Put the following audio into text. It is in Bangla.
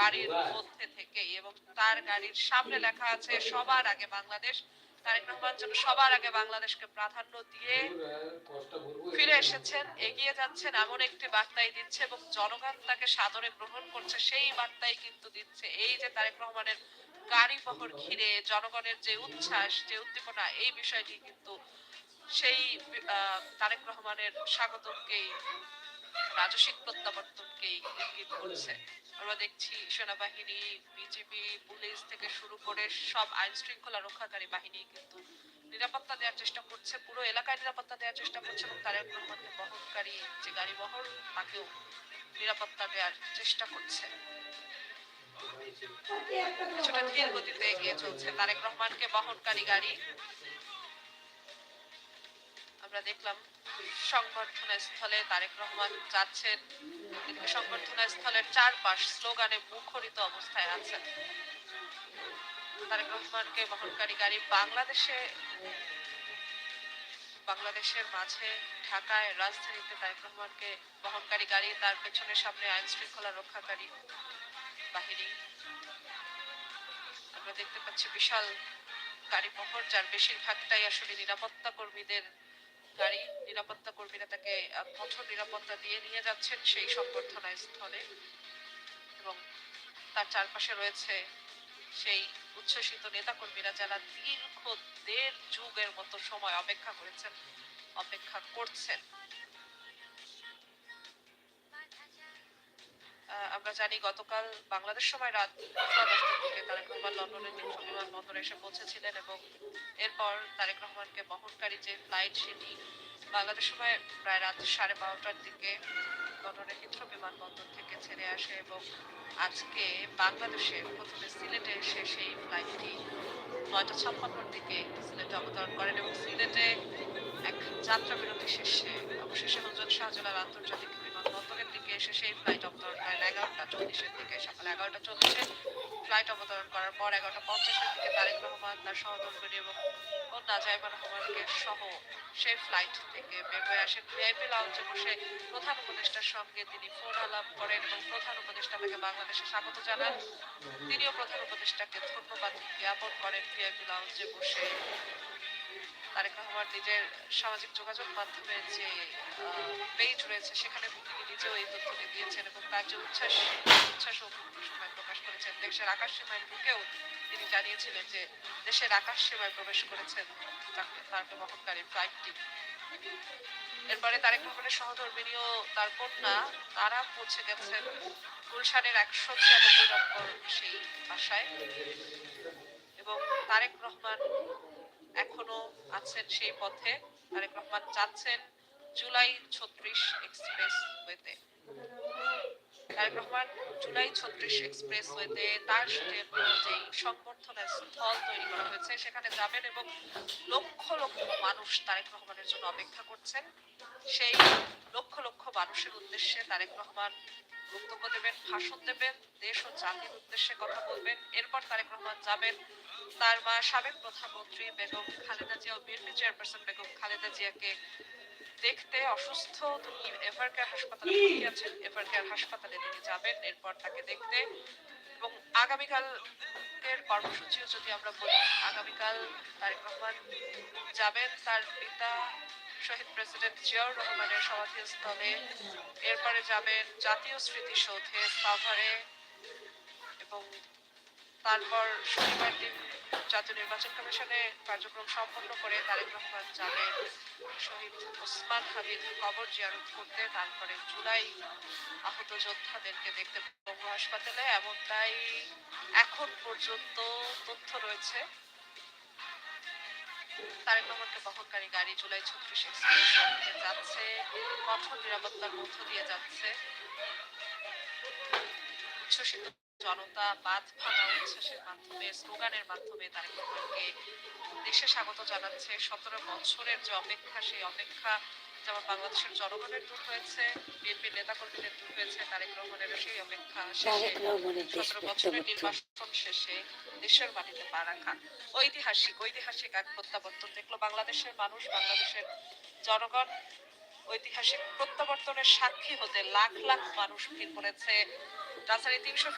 গাড়ির মধ্যে থেকে এবং তার গাড়ির সামনে লেখা আছে, সবার আগে বাংলাদেশ। তারেক রহমান যেন সবার আগে বাংলাদেশকে প্রাধান্য দিয়ে ফিরে এসেছেন, এগিয়ে যাচ্ছেন এমন একটি বার্তাই দিচ্ছে এবং জনগণ তাকে সাদরে গ্রহণ করছে, সেই বার্তাই কিন্তু দিচ্ছে। এই যে তারেক রহমানের গাড়ি বহর ঘিরে জনগণের যে উচ্ছ্বাস, যে উদ্দীপনা, এই বিষয়টি কিন্তু সেই তারেক রহমানের স্বাগতমকেই রাজস্বিক প্রত্যাবর্তনকেই ইঙ্গিত করছে। আমরা দেখছি সেনাবাহিনী, বিজিবি, পুলিশ থেকে শুরু করে সব আইন শৃঙ্খলা রক্ষাকারী বাহিনী কিন্তু নিরাপত্তা দেওয়ার চেষ্টা করছে, পুরো এলাকায় নিরাপত্তা দেওয়ার চেষ্টা করছে এবং তারেক রহমানকে বহনকারী যে গাড়ি বহর তাকেও নিরাপত্তা দেওয়ার চেষ্টা করছে। কিছুটা ধীর গতিতে এগিয়ে চলছে তারেক রহমানকে বহনকারী গাড়ি। আমরা দেখলাম সংবর্ধনা স্থলে তারেক রহমান যাচ্ছেন। এদিকে সংবর্ধনা স্থলের চারপাশ স্লোগানে মুখরিত অবস্থায় আছেন তারেক রহমানকে বহনকারী গাড়ি বাংলাদেশে বাংলাদেশের মাঝে ঢাকায় রাজধানীতে তারেক রহমানকে বহনকারী গাড়ি, তার পেছনের সামনে আইন শৃঙ্খলা রক্ষাকারী বাহিনী। আমরা দেখতে পাচ্ছি বিশাল গাড়ি বহর যার বেশিরভাগটাই আসলে নিরাপত্তা কর্মীদের গাড়ি নিরাপত্তা কর্মীরা তাকে কঠোর নিরাপত্তা দিয়ে নিয়ে যাচ্ছেন সেই সংবর্ধনা স্থলে। এবং তার চারপাশে রয়েছে সেই উচ্ছ্বসিত নেতাকর্মীরা যারা দীর্ঘ দেড় যুগের মতো সময় অপেক্ষা করেছেন, অপেক্ষা করছেন। আমরা জানি গতকাল বাংলাদেশ সময় রাত সোয়া তারেক রহমান লন্ডনের হিথ্রো বিমানবন্দরে এসে পৌঁছেছিলেন এবং এরপর তারেক রহমানকে বহনকারী যে ফ্লাইট সেটি বাংলাদেশ সময় প্রায় রাত সাড়ে বারোটার দিকে লন্ডনের হিথ্রো বিমানবন্দর থেকে ছেড়ে আসে এবং আজকে বাংলাদেশে প্রথমে সিলেটে এসে সেই ফ্লাইটটি নয়টা ছাপ্পান্নর দিকে সিলেটে অবতরণ করেন এবং সিলেটে এক যাত্রা বিরতি শেষে অবশেষে হজরত শাহজালাল আন্তর্জাতিক দিকে এসে সেই ফ্লাইট অবতরণ করেন এগারোটা চল্লিশের দিকে সকাল এগারোটা চল্লিশে ফ্লাইট অবতরণ করার পর এগারোটা পঞ্চাশের দিকে তারেক রহমান, তার সহধর্মিনী এবং কন্যা রহমানকে সহ সেই ফ্লাইট থেকে বের হয়ে আসেন। ভিআইপি লাউঞ্জে বসে প্রধান উপদেষ্টার সঙ্গে তিনি ফোন আলাপ করেন এবং প্রধান উপদেষ্টা তাকে বাংলাদেশে স্বাগত জানান। তিনিও প্রধান উপদেষ্টাকে ধন্যবাদ জ্ঞাপন করেন। ভিআইপি লাউঞ্জে বসে তারেক রহমান নিজের সামাজিক যোগাযোগ মাধ্যমে যে পেজ রয়েছে, সেখানে তিনি নিজেও এই তথ্যটি দিয়েছেন এবং তার যে উচ্ছ্বাস উচ্ছ্বাস ও সময় প্রকাশ করেছেন, দেশের আকাশ সীমায় ঢুকেও তিনি জানিয়েছিলেন যে, দেশের আকাশ সীমায় প্রবেশ করেছেন তার বহনকারী ফ্লাইটটি এরপরে তারেক রহমানের সহধর্মিনী ও তার কন্যা, তারা পৌঁছে গেছেন গুলশানের একশো ছিয়ানব্বই নম্বর সেই বাসায়। এবং তারেক রহমান এখনও আছেন সেই পথে। তারেক রহমান যাচ্ছেন জুলাই ছত্রিশ এক্সপ্রেস ওয়েতে। তারেক রহমান জুলাই ছত্রিশ এক্সপ্রেস ওয়েতে তার যেই সংবর্ধনা স্থল তৈরি করা হয়েছে। সেখানে যাবেন এবং লক্ষ লক্ষ মানুষ তারেক রহমানের জন্য অপেক্ষা করছেন। সেই লক্ষ লক্ষ মানুষের উদ্দেশ্যে তারেক রহমান বক্তব্য দেবেন, ভাষণ দেবেন, দেশ ও জাতির উদ্দেশ্যে কথা বলবেন। এরপর তারেক রহমান যাবেন। তার মা সাবেক প্রধানমন্ত্রী বেগম খালেদা জিয়া ও বিএনপি চেয়ারপারসন বেগম খালেদা জিয়াকে দেখতে অসুস্থ। তিনি এভার কেয়ার হাসপাতালে ভর্তি আছেন। এভার কেয়ার হাসপাতালে তিনি যাবেন, এরপর তাকে দেখতে। এবং আগামীকাল এর কর্মসূচিও যদি আমরা বলি, আগামীকাল তারেক রহমান যাবেন। তার পিতা শহীদ প্রেসিডেন্ট জিয়াউর রহমানের সমাধিস্থলে এরপরে যাবেন জাতীয় স্মৃতিসৌধে সাভারে এবং তারপর শনিবার দিন জাতীয় নির্বাচন কমিশনে কার্যক্রম সম্পন্ন করে তারেক রহমান যাবেন। শহীদ ওসমান হাদির কবর জিয়ারত করতে তারপরে জুলাই আহত যোদ্ধাদেরকে দেখতে বঙ্গ হাসপাতালে এমনটাই এখন পর্যন্ত তথ্য রয়েছে। তারেক রহমানকে বহনকারী গাড়ি জুলাই ছত্রিশ এক্সপ্রেস যাচ্ছে কঠোর নিরাপত্তার মধ্য দিয়ে যাচ্ছে। উচ্ছ্বসিত জনতা বাদ ভাঙা উচ্ছ্বাসের মাধ্যমে স্লোগানের মাধ্যমে তারেক রহমানকে দেশে স্বাগত জানাচ্ছে। সতেরো বছরের যে অপেক্ষা সেই অপেক্ষা যেমন বাংলাদেশের জনগণের দূর হয়েছে বিএনপির নেতাকর্মীদের দূর হয়েছে তারেক রহমানেরও সেই অপেক্ষা শেষে। রহমানের সতেরো বছরের নির্বাচন শেষে দেশের মাটিতে পা রাখা। ঐতিহাসিক ঐতিহাসিক এক প্রত্যাবর্তন। দেখল বাংলাদেশের মানুষ, বাংলাদেশের জনগণ ঐতিহাসিক প্রত্যাবর্তনের সাক্ষী হতে লাখ লাখ মানুষ ভিড় করেছে। রাজধানী তিনশো